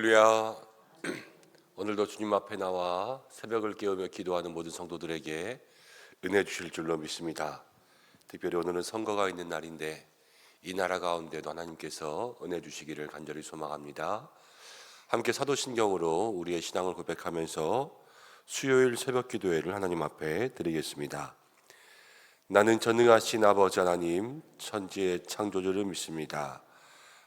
할렐루야. 오늘도 주님 앞에 나와 새벽을 깨우며 기도하는 모든 성도들에게 은혜 주실 줄로 믿습니다. 특별히 오늘은 선거가 있는 날인데 이 나라 가운데도 하나님께서 은혜 주시기를 간절히 소망합니다. 함께 사도신경으로 우리의 신앙을 고백하면서 수요일 새벽 기도회를 하나님 앞에 드리겠습니다. 나는 전능하신 아버지 하나님 천지의 창조주를 믿습니다.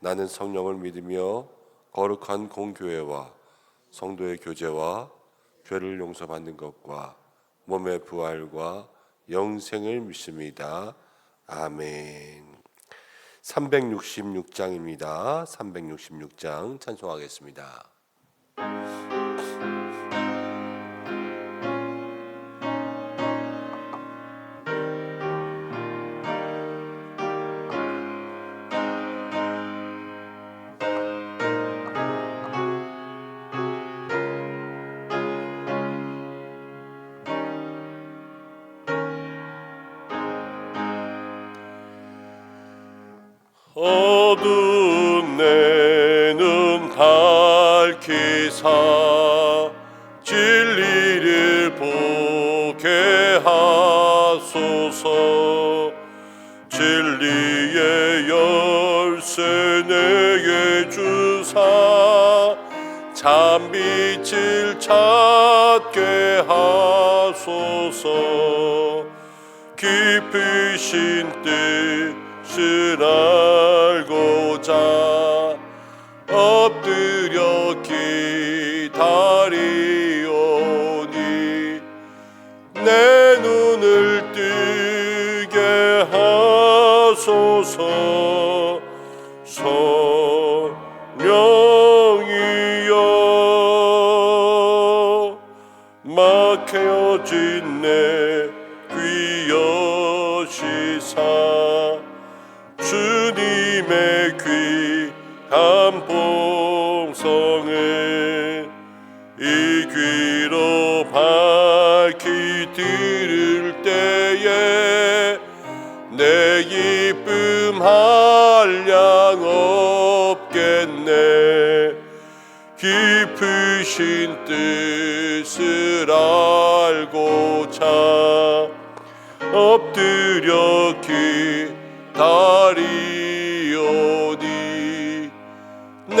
나는 성령을 믿으며 거룩한 공교회와 성도의 교제와 죄를 용서받는 것과 몸의 부활과 영생을 믿습니다. 아멘. 366장입니다. 366장 찬송하겠습니다. 어두운 내 눈 밝히사 진리를 보게 하소서. 진리의 열쇠 내게 주사 참빛을 찾게 하소서. 깊으신 뜻을 알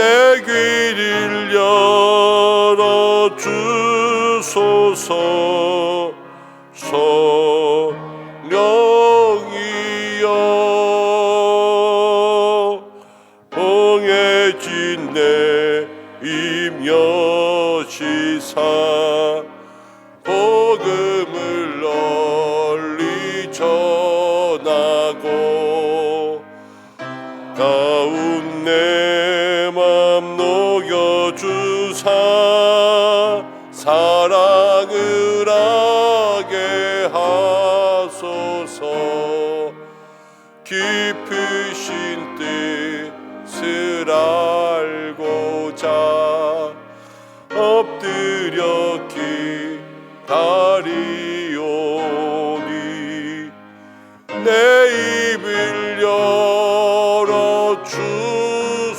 내 귀를 열어 주소서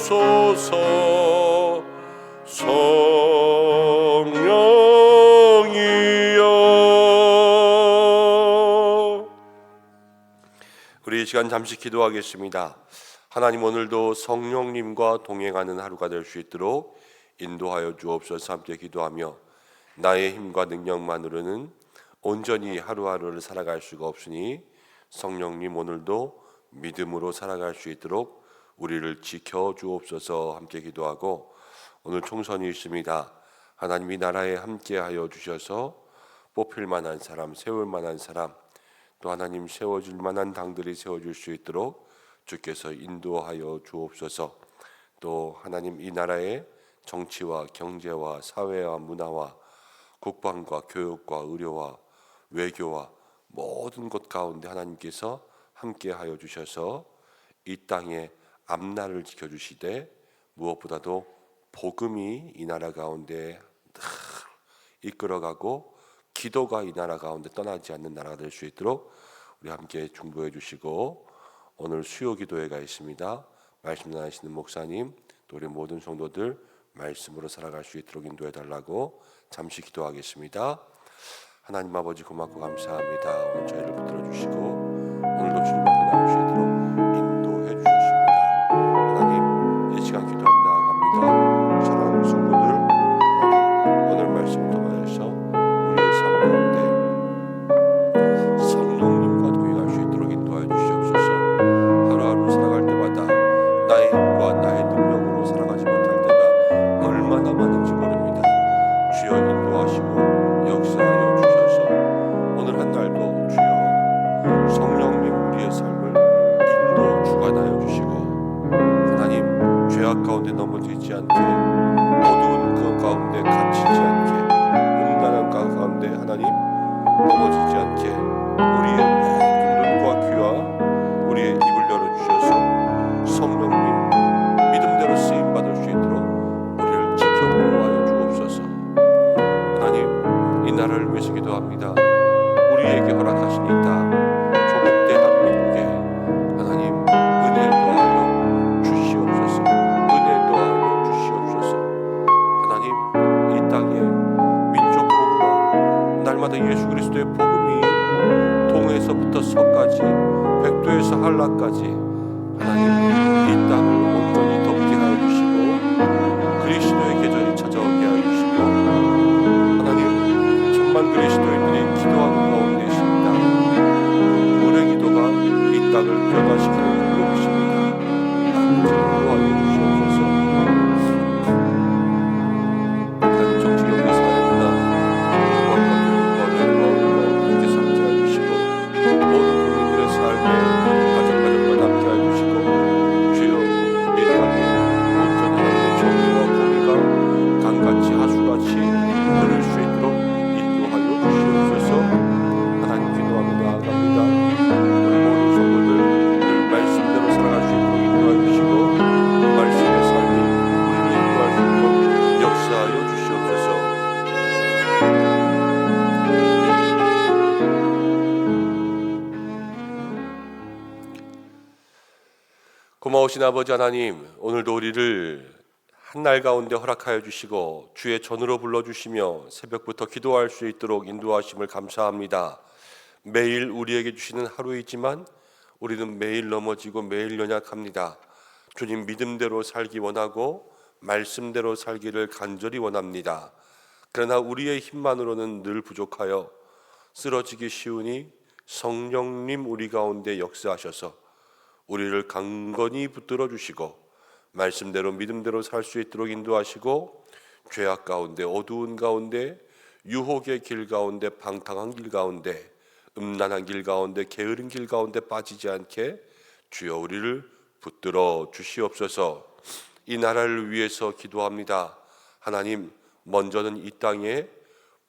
주소서. 성령이여. 우리 이 시간 잠시 기도하겠습니다. 하나님 오늘도 성령님과 동행하는 하루가 될 수 있도록 인도하여 주옵소서. 함께 기도하며 나의 힘과 능력만으로는 온전히 하루하루를 살아갈 수가 없으니 성령님 오늘도 믿음으로 살아갈 수 있도록 우리를 지켜 주옵소서 함께 기도하고 오늘 총선이 있습니다. 하나님이 나라에 함께하여 주셔서 뽑힐 만한 사람, 세울 만한 사람, 또 하나님 세워줄 만한 당들이 세워줄 수 있도록 주께서 인도하여 주옵소서. 또 하나님 이 나라에 정치와 경제와 사회와 문화와 국방과 교육과 의료와 외교와 모든 것 가운데 하나님께서 함께하여 주셔서 이 땅에 앞날을 지켜주시되 무엇보다도 복음이 이 나라 가운데 늘 이끌어가고 기도가 이 나라 가운데 떠나지 않는 나라가 될 수 있도록 우리 함께 중보해 주시고 오늘 수요 기도회가 있습니다. 말씀 나누시는 목사님 또 우리 모든 성도들 말씀으로 살아갈 수 있도록 인도해 달라고 잠시 기도하겠습니다. 하나님 아버지 고맙고 감사합니다. 오늘 저희를 붙들어 주시고 오늘도 주님 고마우신 아버지 하나님, 오늘도 우리를 한날 가운데 허락하여 주시고 주의 전으로 불러 주시며 새벽부터 기도할 수 있도록 인도하심을 감사합니다. 매일 우리에게 주시는 하루이지만 우리는 매일 넘어지고 매일 연약합니다. 주님 믿음대로 살기 원하고 말씀대로 살기를 간절히 원합니다. 그러나 우리의 힘만으로는 늘 부족하여 쓰러지기 쉬우니 성령님 우리 가운데 역사하셔서 우리를 강건히 붙들어 주시고 말씀대로 믿음대로 살 수 있도록 인도하시고 죄악 가운데 어두운 가운데 유혹의 길 가운데 방탕한 길 가운데 음란한 길 가운데 게으른 길 가운데 빠지지 않게 주여 우리를 붙들어 주시옵소서. 이 나라를 위해서 기도합니다. 하나님 먼저는 이 땅에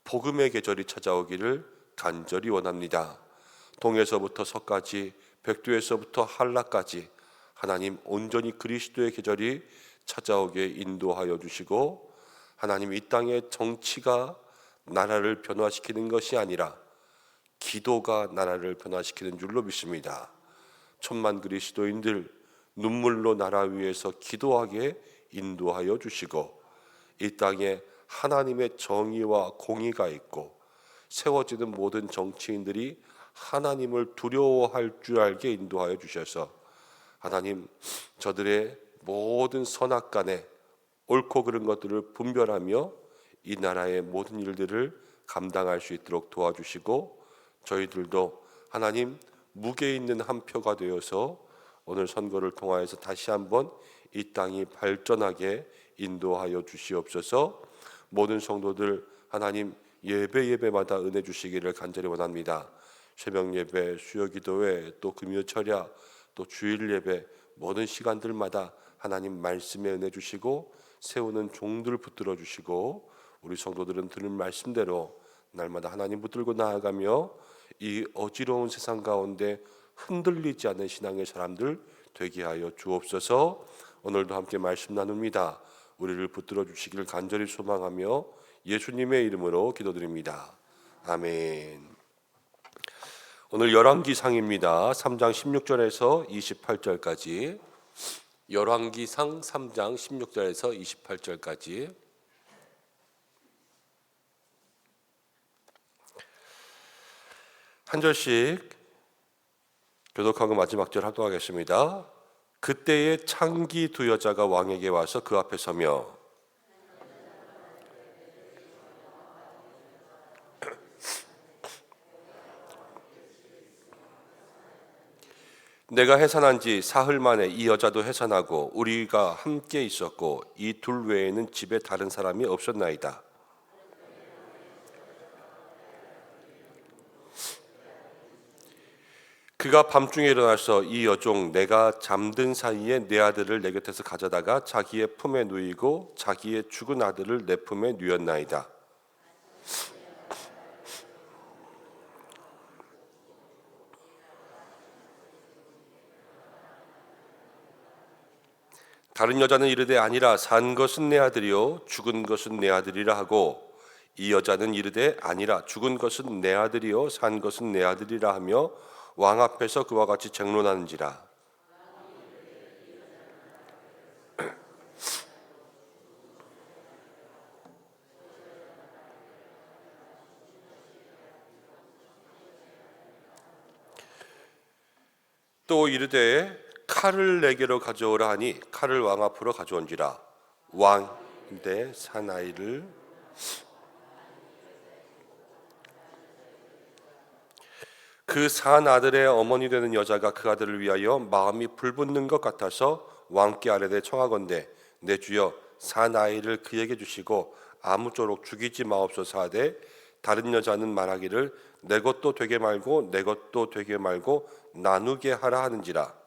복음의 계절이 찾아오기를 간절히 원합니다. 동에서부터 서까지 백두에서부터 한라까지 하나님 온전히 그리스도의 계절이 찾아오게 인도하여 주시고 하나님 이 땅의 정치가 나라를 변화시키는 것이 아니라 기도가 나라를 변화시키는 줄로 믿습니다. 천만 그리스도인들 눈물로 나라 위에서 기도하게 인도하여 주시고 이 땅에 하나님의 정의와 공의가 있고 세워지는 모든 정치인들이 하나님을 두려워할 줄 알게 인도하여 주셔서 하나님 저들의 모든 선악간에 옳고 그른 것들을 분별하며 이 나라의 모든 일들을 감당할 수 있도록 도와주시고 저희들도 하나님 무게 있는 한 표가 되어서 오늘 선거를 통하여서 다시 한번 이 땅이 발전하게 인도하여 주시옵소서. 모든 성도들 하나님 예배 예배마다 은혜 주시기를 간절히 원합니다. 새벽 예배, 수요 기도회, 또 금요 철야, 또 주일 예배 모든 시간들마다 하나님 말씀에 은혜 주시고 세우는 종들 붙들어 주시고 우리 성도들은 들은 말씀대로 날마다 하나님 붙들고 나아가며 이 어지러운 세상 가운데 흔들리지 않는 신앙의 사람들 되게 하여 주옵소서. 오늘도 함께 말씀 나눕니다. 우리를 붙들어 주시기를 간절히 소망하며 예수님의 이름으로 기도드립니다. 아멘. 오늘 열왕기상입니다. 3장 16절에서 28절까지. 열왕기상 3장 16절에서 28절까지. 한 절씩 교독하고 마지막 절 합독하겠습니다. 그때에 창기 두 여자가 왕에게 와서 그 앞에 서며 내가 해산한 지 사흘 만에 이 여자도 해산하고 우리가 함께 있었고 이 둘 외에는 집에 다른 사람이 없었나이다. 그가 밤중에 일어나서 이 여종 내가 잠든 사이에 내 아들을 내 곁에서 가져다가 자기의 품에 누이고 자기의 죽은 아들을 내 품에 누였나이다. 다른 여자는 이르되 아니라 산 것은 내 아들이요 죽은 것은 내 아들이라 하고 이 여자는 이르되 아니라 죽은 것은 내 아들이요 산 것은 내 아들이라 하며 왕 앞에서 그와 같이 쟁론하는지라. 또 이르되 칼을 내게로 가져오라 하니 칼을 왕 앞으로 가져온지라. 왕인데 사나이를. 그 산 아들의 어머니 되는 여자가 그 아들을 위하여 마음이 불붙는 것 같아서 왕께 아뢰되 청하건대 내 주여 산 아이를 그에게 주시고 아무쪼록 죽이지 마옵소서 하되 다른 여자는 말하기를 내 것도 되게 말고 내 것도 되게 말고 나누게 하라 하는지라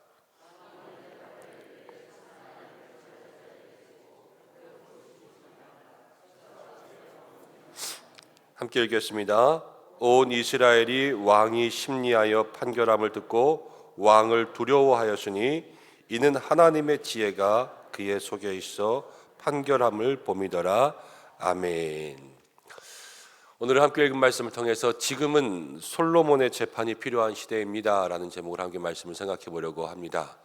함께 읽겠습니다. 온 이스라엘이 왕이 심리하여 판결함을 듣고 왕을 두려워하였으니 이는 하나님의 지혜가 그의 속에 있어 판결함을 봄이더라. 아멘. 오늘 함께 읽은 말씀을 통해서 지금은 솔로몬의 재판이 필요한 시대입니다라는 제목을 함께 말씀을 생각해 보려고 합니다.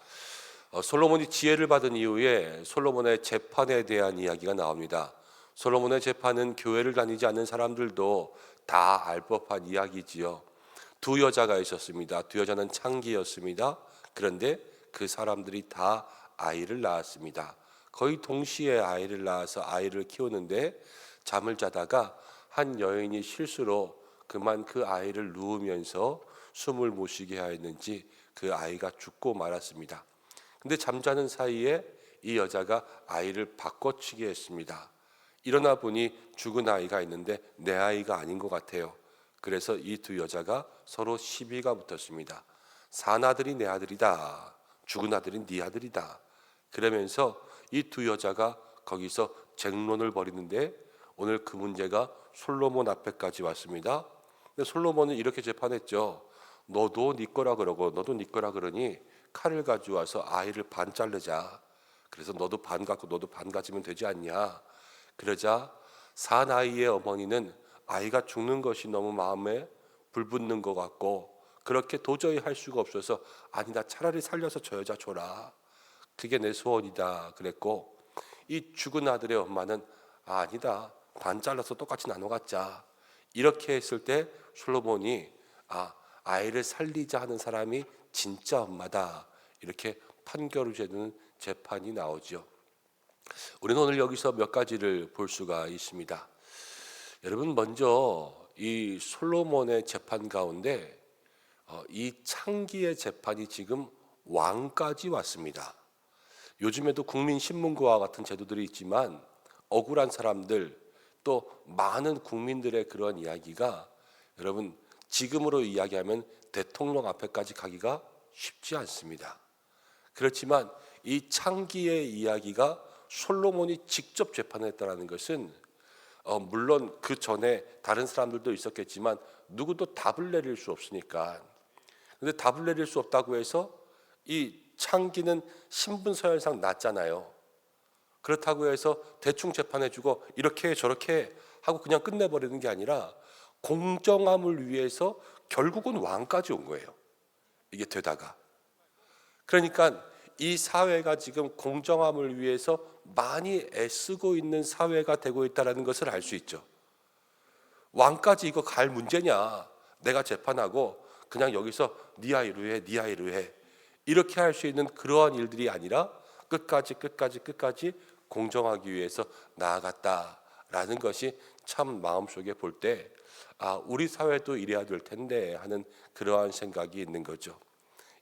어, 솔로몬이 지혜를 받은 이후에 솔로몬의 재판에 대한 이야기가 나옵니다. 솔로몬의 재판은 교회를 다니지 않는 사람들도 다 알 법한 이야기지요. 두 여자가 있었습니다. 두 여자는 창기였습니다. 그런데 그 사람들이 다 아이를 낳았습니다. 거의 동시에 아이를 낳아서 아이를 키우는데 잠을 자다가 한 여인이 실수로 그만 그 아이를 누우면서 숨을 못 쉬게 하였는지 그 아이가 죽고 말았습니다. 근데 잠자는 사이에 이 여자가 아이를 바꿔치기 했습니다. 일어나 보니 죽은 아이가 있는데 내 아이가 아닌 것 같아요. 그래서 이 두 여자가 서로 시비가 붙었습니다. 산 아들이 내 아들이다. 죽은 아들이 네 아들이다. 그러면서 이 두 여자가 거기서 쟁론을 벌이는데 오늘 그 문제가 솔로몬 앞에까지 왔습니다. 근데 솔로몬은 이렇게 재판했죠. 너도 네 거라 그러고 너도 네 거라 그러니 칼을 가져와서 아이를 반 자르자. 그래서 너도 반 갖고 너도 반 가지면 되지 않냐. 그러자 산 아이의 어머니는 아이가 죽는 것이 너무 마음에 불붙는 것 같고 그렇게 도저히 할 수가 없어서 아니 나 차라리 살려서 저 여자 줘라. 그게 내 소원이다 그랬고 이 죽은 아들의 엄마는 아, 아니다 반 잘라서 똑같이 나눠 갖자 이렇게 했을 때 솔로몬이 아 아이를 살리자 하는 사람이 진짜 엄마다 이렇게 판결을 제는 재판이 나오죠. 우리는 오늘 여기서 몇 가지를 볼 수가 있습니다. 여러분 먼저 이 솔로몬의 재판 가운데 어, 이 창기의 재판이 지금 왕까지 왔습니다. 요즘에도 국민신문고와 같은 제도들이 있지만 억울한 사람들 또 많은 국민들의 그런 이야기가 여러분 지금으로 이야기하면 대통령 앞에까지 가기가 쉽지 않습니다. 그렇지만 이 창기의 이야기가 솔로몬이 직접 재판했다라는 것은 어, 물론 그 전에 다른 사람들도 있었겠지만 누구도 답을 내릴 수 없으니까. 근데 답을 내릴 수 없다고 해서 이 창기는 신분 서열상 낮잖아요. 그렇다고 해서 대충 재판해주고 이렇게 저렇게 하고 그냥 끝내버리는 게 아니라 공정함을 위해서 결국은 왕까지 온 거예요. 이게 되다가. 그러니까 이 사회가 지금 공정함을 위해서 많이 애쓰고 있는 사회가 되고 있다는 것을 알 수 있죠. 왕까지 이거 갈 문제냐? 내가 재판하고 그냥 여기서 네 아이로 해, 네 아이로 해. 이렇게 할 수 있는 그러한 일들이 아니라 끝까지 끝까지 끝까지 공정하기 위해서 나아갔다라는 것이 참 마음속에 볼 때 아, 우리 사회도 이래야 될 텐데 하는 그러한 생각이 있는 거죠.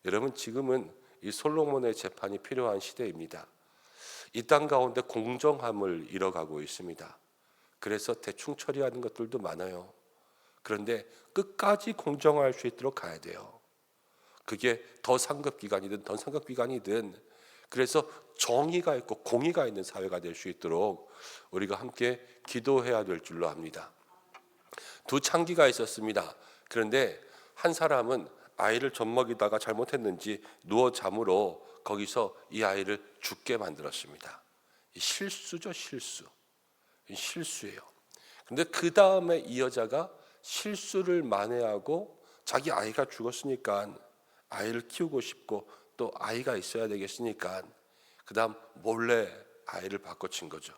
여러분 지금은 이 솔로몬의 재판이 필요한 시대입니다. 이 땅 가운데 공정함을 잃어가고 있습니다. 그래서 대충 처리하는 것들도 많아요. 그런데 끝까지 공정할 수 있도록 가야 돼요. 그게 더 상급 기관이든 더 상급 기관이든 그래서 정의가 있고 공의가 있는 사회가 될 수 있도록 우리가 함께 기도해야 될 줄로 압니다. 두 창기가 있었습니다. 그런데 한 사람은 아이를 젖먹이다가 잘못했는지 누워 잠으로 거기서 이 아이를 죽게 만들었습니다. 이 실수죠, 실수. 이 실수예요. 근데 그 다음에 이 여자가 실수를 만회하고 자기 아이가 죽었으니까 아이를 키우고 싶고 또 아이가 있어야 되겠으니까 그 다음 몰래 아이를 바꿔친 거죠.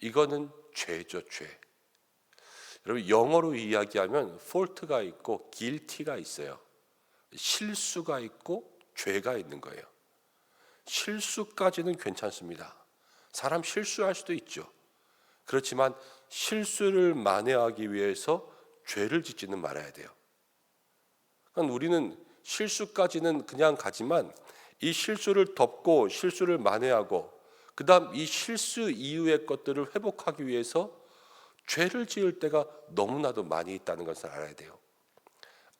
이거는 죄죠, 죄. 여러분 영어로 이야기하면 fault가 있고 guilty가 있어요. 실수가 있고 죄가 있는 거예요. 실수까지는 괜찮습니다. 사람 실수할 수도 있죠. 그렇지만 실수를 만회하기 위해서 죄를 짓지는 말아야 돼요. 그러니까 우리는 실수까지는 그냥 가지만 이 실수를 덮고 실수를 만회하고 그다음 이 실수 이후의 것들을 회복하기 위해서 죄를 지을 때가 너무나도 많이 있다는 것을 알아야 돼요.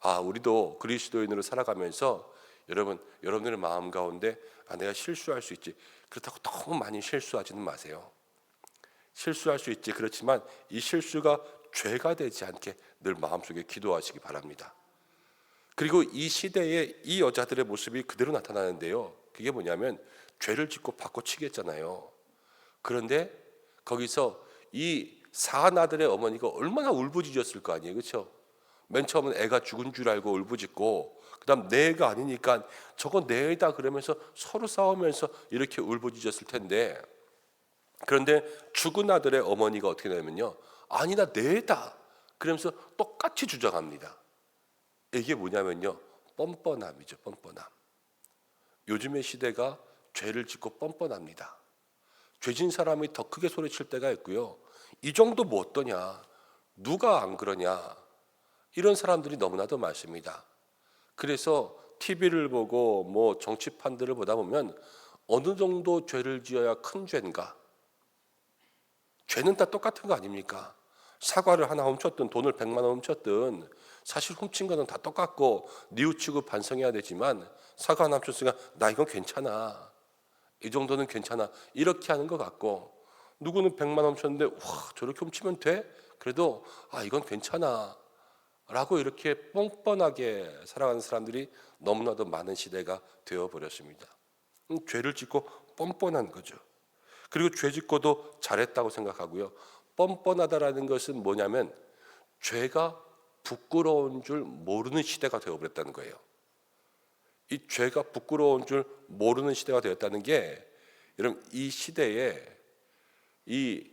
아, 우리도 그리스도인으로 살아가면서 여러분, 여러분들의 마음 가운데 아, 내가 실수할 수 있지. 그렇다고 너무 많이 실수하지는 마세요. 실수할 수 있지. 그렇지만 이 실수가 죄가 되지 않게 늘 마음속에 기도하시기 바랍니다. 그리고 이 시대에 이 여자들의 모습이 그대로 나타나는데요. 그게 뭐냐면 죄를 짓고 바꿔치겠잖아요. 그런데 거기서 이 사한 아들의 어머니가 얼마나 울부짖었을 거 아니에요, 그렇죠? 맨 처음은 애가 죽은 줄 알고 울부짖고, 그다음 내 애가 아니니까 저건 내 애다 그러면서 서로 싸우면서 이렇게 울부짖었을 텐데, 그런데 죽은 아들의 어머니가 어떻게 되냐면요, 아니다 내 애다 그러면서 똑같이 주장합니다. 이게 뭐냐면요, 뻔뻔함이죠, 뻔뻔함. 요즘의 시대가 죄를 짓고 뻔뻔합니다. 죄진 사람이 더 크게 소리칠 때가 있고요. 이 정도 뭐 어떠냐? 누가 안 그러냐? 이런 사람들이 너무나도 많습니다. 그래서 TV를 보고 뭐 정치판들을 보다 보면 어느 정도 죄를 지어야 큰 죄인가? 죄는 다 똑같은 거 아닙니까? 사과를 하나 훔쳤든 돈을 백만 원 훔쳤든 사실 훔친 거는 다 똑같고 뉘우치고 반성해야 되지만 사과 하나 훔쳤으니까 나 이건 괜찮아. 이 정도는 괜찮아. 이렇게 하는 것 같고 누구는 백만 원 훔쳤는데 와 저렇게 훔치면 돼? 그래도 아 이건 괜찮아. 라고 이렇게 뻔뻔하게 살아가는 사람들이 너무나도 많은 시대가 되어 버렸습니다. 음, 죄를 짓고 뻔뻔한 거죠. 그리고 죄 짓고도 잘했다고 생각하고요. 뻔뻔하다라는 것은 뭐냐면 죄가 부끄러운 줄 모르는 시대가 되어 버렸다는 거예요. 이 죄가 부끄러운 줄 모르는 시대가 되었다는 게 여러분 이 시대에 이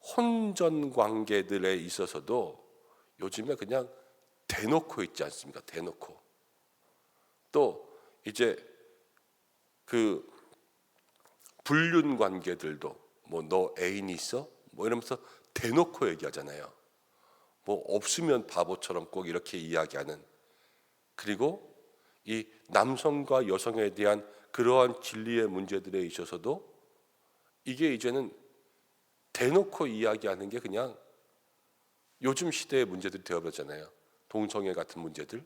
혼전 관계들에 있어서도 요즘에 그냥 대놓고 있지 않습니까? 대놓고. 또 이제 그 불륜 관계들도 뭐 너 애인 있어? 뭐 이러면서 대놓고 얘기하잖아요. 뭐 없으면 바보처럼 꼭 이렇게 이야기하는 그리고 이 남성과 여성에 대한 그러한 진리의 문제들에 있어서도 이게 이제는 대놓고 이야기하는 게 그냥 요즘 시대의 문제들이 되어버렸잖아요. 동성애 같은 문제들.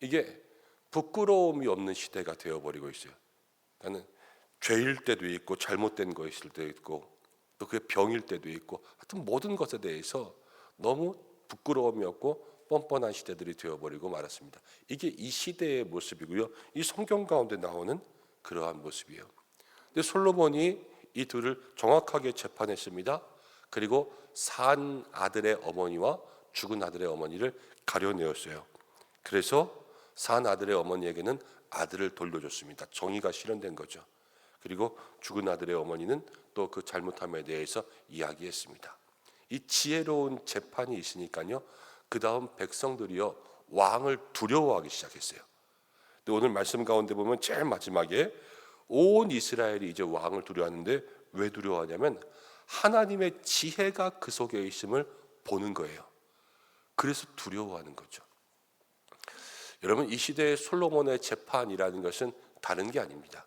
이게 부끄러움이 없는 시대가 되어버리고 있어요. 나는 죄일 때도 있고 잘못된 것일 때도 있고 또 그게 병일 때도 있고 하여튼 모든 것에 대해서 너무 부끄러움이 없고 뻔뻔한 시대들이 되어버리고 말았습니다. 이게 이 시대의 모습이고요. 이 성경 가운데 나오는 그러한 모습이에요. 근데 솔로몬이 이 둘을 정확하게 재판했습니다. 그리고 산 아들의 어머니와 죽은 아들의 어머니를 가려내었어요. 그래서 산 아들의 어머니에게는 아들을 돌려줬습니다. 정의가 실현된 거죠. 그리고 죽은 아들의 어머니는 또 그 잘못함에 대해서 이야기했습니다. 이 지혜로운 재판이 있으니까요. 그 다음 백성들이요 왕을 두려워하기 시작했어요. 근데 오늘 말씀 가운데 보면 제일 마지막에 온 이스라엘이 이제 왕을 두려워하는데 왜 두려워하냐면 하나님의 지혜가 그 속에 있음을 보는 거예요. 그래서 두려워하는 거죠. 여러분 이 시대의 솔로몬의 재판이라는 것은 다른 게 아닙니다.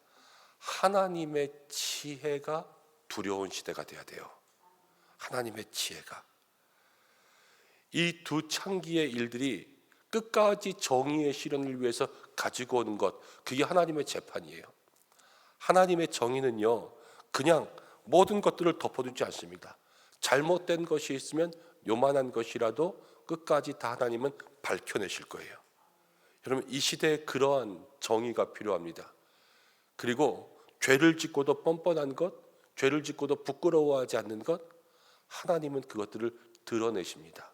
하나님의 지혜가 두려운 시대가 돼야 돼요. 하나님의 지혜가 이 두 창기의 일들이 끝까지 정의의 실현을 위해서 가지고 오는 것 그게 하나님의 재판이에요. 하나님의 정의는요 그냥 모든 것들을 덮어두지 않습니다. 잘못된 것이 있으면 요만한 것이라도 끝까지 다 하나님은 밝혀내실 거예요. 여러분 이 시대에 그러한 정의가 필요합니다. 그리고 죄를 짓고도 뻔뻔한 것, 죄를 짓고도 부끄러워하지 않는 것, 하나님은 그것들을 드러내십니다.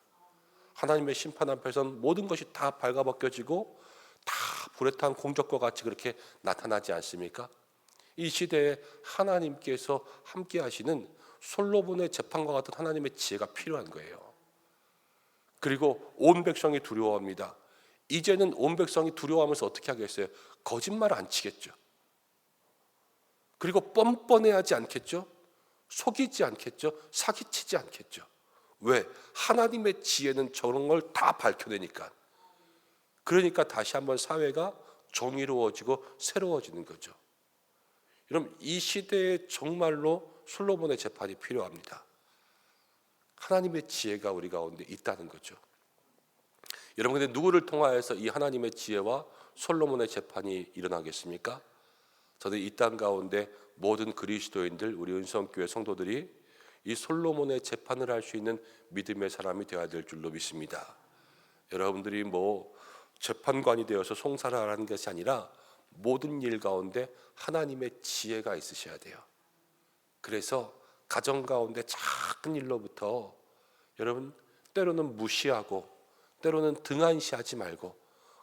하나님의 심판 앞에서는 모든 것이 다 발가벗겨지고 다 불에 탄 공적과 같이 그렇게 나타나지 않습니까? 이 시대에 하나님께서 함께 하시는 솔로몬의 재판과 같은 하나님의 지혜가 필요한 거예요. 그리고 온 백성이 두려워합니다. 이제는 온 백성이 두려워하면서 어떻게 하겠어요? 거짓말 안 치겠죠. 그리고 뻔뻔해하지 않겠죠. 속이지 않겠죠. 사기치지 않겠죠. 왜? 하나님의 지혜는 저런 걸 다 밝혀내니까. 그러니까 다시 한번 사회가 정의로워지고 새로워지는 거죠. 여러분 이 시대에 정말로 솔로몬의 재판이 필요합니다. 하나님의 지혜가 우리 가운데 있다는 거죠. 여러분 근데 누구를 통하여서 이 하나님의 지혜와 솔로몬의 재판이 일어나겠습니까? 저는 이 땅 가운데 모든 그리스도인들 우리 은성교회 성도들이 이 솔로몬의 재판을 할 수 있는 믿음의 사람이 되어야 될 줄로 믿습니다. 여러분들이 뭐 재판관이 되어서 송사를 하는 것이 아니라 모든 일 가운데 하나님의 지혜가 있으셔야 돼요. 그래서 가정 가운데 작은 일로부터 여러분 때로는 무시하고 때로는 등한시하지 말고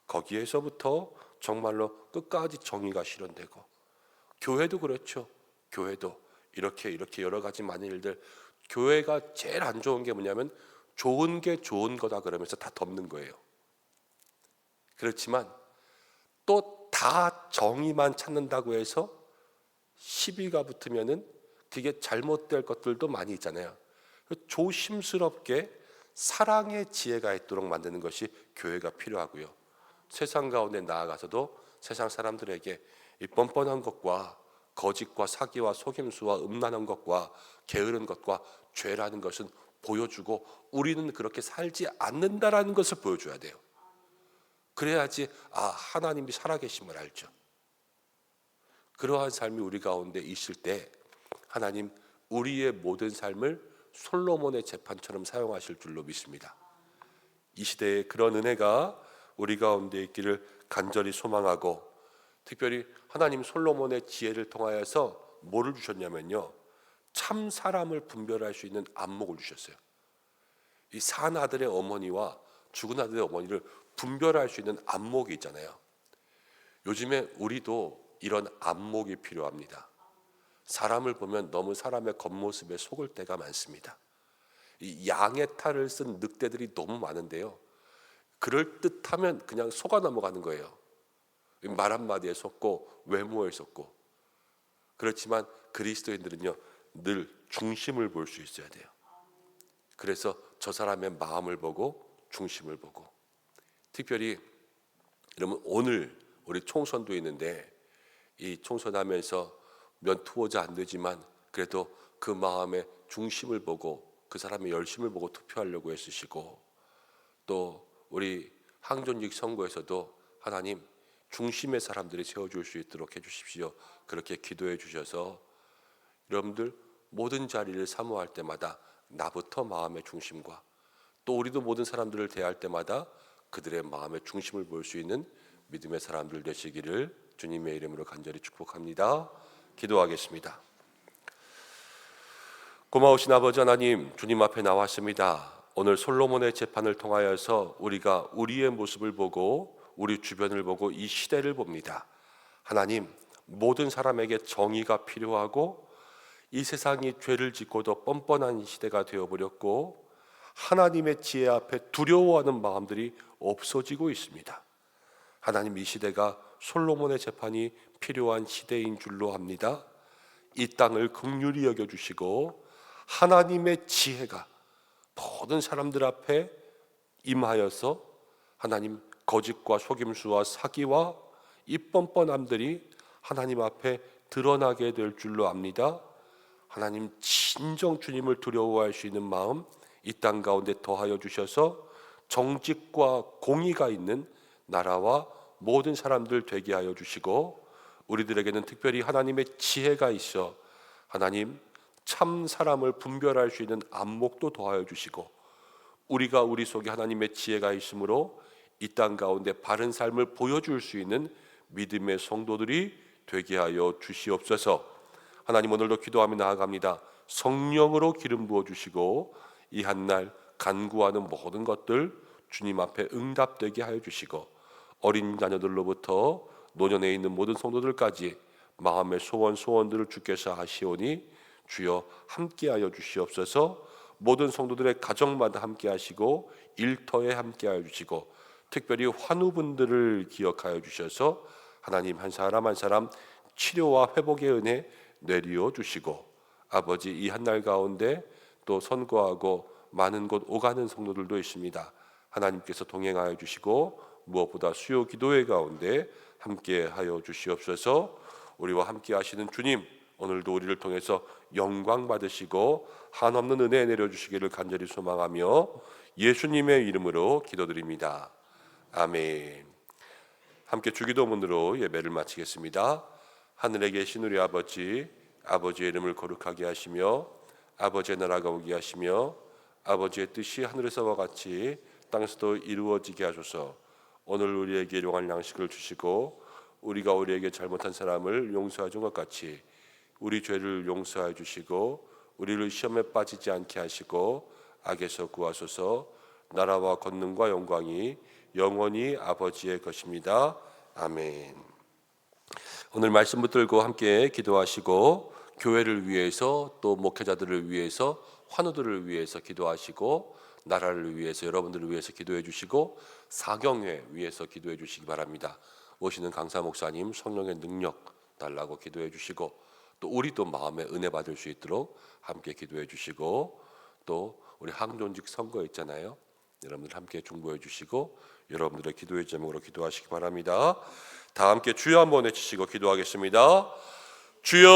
거기에서부터 정말로 끝까지 정의가 실현되고 교회도 그렇죠. 교회도 이렇게 이렇게 여러 가지 많은 일들 교회가 제일 안 좋은 게 뭐냐면 좋은 게 좋은 거다 그러면서 다 덮는 거예요. 그렇지만 또 다 정의만 찾는다고 해서 시비가 붙으면은 그게 잘못될 것들도 많이 있잖아요. 조심스럽게 사랑의 지혜가 있도록 만드는 것이 교회가 필요하고요. 세상 가운데 나아가서도 세상 사람들에게 이 뻔뻔한 것과 거짓과 사기와 속임수와 음란한 것과 게으른 것과 죄라는 것은 보여주고 우리는 그렇게 살지 않는다라는 것을 보여줘야 돼요. 그래야지 아 하나님이 살아계심을 알죠. 그러한 삶이 우리 가운데 있을 때 하나님 우리의 모든 삶을 솔로몬의 재판처럼 사용하실 줄로 믿습니다. 이 시대에 그런 은혜가 우리 가운데 있기를 간절히 소망하고 특별히 하나님 솔로몬의 지혜를 통하여서 뭐를 주셨냐면요. 참 사람을 분별할 수 있는 안목을 주셨어요. 이 산 아들의 어머니와 죽은 아들의 어머니를 분별할 수 있는 안목이 있잖아요. 요즘에 우리도 이런 안목이 필요합니다. 사람을 보면 너무 사람의 겉모습에 속을 때가 많습니다. 이 양의 탈을 쓴 늑대들이 너무 많은데요. 그럴 듯하면 그냥 속아 넘어가는 거예요. 말 한마디에 속고 외모에 속고. 그렇지만 그리스도인들은요 늘 중심을 볼 수 있어야 돼요. 그래서 저 사람의 마음을 보고 중심을 보고 특별히 여러분 오늘 우리 총선도 있는데 이 총선하면서 면투호자 안 되지만 그래도 그 마음의 중심을 보고 그 사람의 열심을 보고 투표하려고 애쓰시고 또 우리 항존직 선거에서도 하나님 중심의 사람들이 세워줄 수 있도록 해주십시오. 그렇게 기도해 주셔서 여러분들 모든 자리를 사모할 때마다 나부터 마음의 중심과 또 우리도 모든 사람들을 대할 때마다 그들의 마음의 중심을 볼 수 있는 믿음의 사람들 되시기를 주님의 이름으로 간절히 축복합니다. 기도하겠습니다. 고마우신 아버지 하나님, 주님 앞에 나왔습니다. 오늘 솔로몬의 재판을 통하여서 우리가 우리의 모습을 보고 우리 주변을 보고 이 시대를 봅니다. 하나님, 모든 사람에게 정의가 필요하고 이 세상이 죄를 짓고도 뻔뻔한 시대가 되어버렸고 하나님의 지혜 앞에 두려워하는 마음들이 없어지고 있습니다. 하나님 이 시대가 솔로몬의 재판이 필요한 시대인 줄로 합니다. 이 땅을 극률히 여겨 주시고 하나님의 지혜가 모든 사람들 앞에 임하여서 하나님 거짓과 속임수와 사기와 이 뻔뻔함들이 하나님 앞에 드러나게 될 줄로 압니다. 하나님 진정 주님을 두려워할 수 있는 마음 이 땅 가운데 더하여 주셔서 정직과 공의가 있는 나라와 모든 사람들 되게 하여 주시고 우리들에게는 특별히 하나님의 지혜가 있어 하나님 참 사람을 분별할 수 있는 안목도 더하여 주시고 우리가 우리 속에 하나님의 지혜가 있으므로 이 땅 가운데 바른 삶을 보여줄 수 있는 믿음의 성도들이 되게 하여 주시옵소서. 하나님 오늘도 기도하며 나아갑니다. 성령으로 기름 부어 주시고 이 한 날 간구하는 모든 것들 주님 앞에 응답되게 하여 주시고 어린 자녀들로부터 노년에 있는 모든 성도들까지 마음의 소원 소원들을 주께서 하시오니 주여 함께하여 주시옵소서. 모든 성도들의 가정마다 함께하시고 일터에 함께하여 주시고 특별히 환우분들을 기억하여 주셔서 하나님 한 사람 한 사람 치료와 회복의 은혜 내리어 주시고 아버지 이 한 날 가운데 또 선거하고 많은 곳 오가는 성도들도 있습니다. 하나님께서 동행하여 주시고 무엇보다 수요 기도회 가운데 함께 하여 주시옵소서. 우리와 함께 하시는 주님 오늘도 우리를 통해서 영광 받으시고 한없는 은혜 내려 주시기를 간절히 소망하며 예수님의 이름으로 기도드립니다. 아멘. 함께 주기도문으로 예배를 마치겠습니다. 하늘에 계신 우리 아버지, 아버지의 이름을 거룩하게 하시며 아버지의 나라가 오게 하시며 아버지의 뜻이 하늘에서와 같이 땅에서도 이루어지게 하소서. 오늘 우리에게 일용할 양식을 주시고 우리가 우리에게 잘못한 사람을 용서해 준것 같이 우리 죄를 용서해 주시고 우리를 시험에 빠지지 않게 하시고 악에서 구하소서. 나라와 권능과 영광이 영원히 아버지의 것입니다. 아멘. 오늘 말씀 붙들고 함께 기도하시고 교회를 위해서 또 목회자들을 위해서 환우들을 위해서 기도하시고 나라를 위해서 여러분들을 위해서 기도해 주시고 사경회 위해서 기도해 주시기 바랍니다. 오시는 강사 목사님 성령의 능력 달라고 기도해 주시고 또 우리도 마음에 은혜 받을 수 있도록 함께 기도해 주시고 또 우리 항존직 선거 있잖아요. 여러분들 함께 중보해 주시고 여러분들의 기도의 제목으로 기도하시기 바랍니다. 다 함께 주여 한번 외치시고 기도하겠습니다. 주여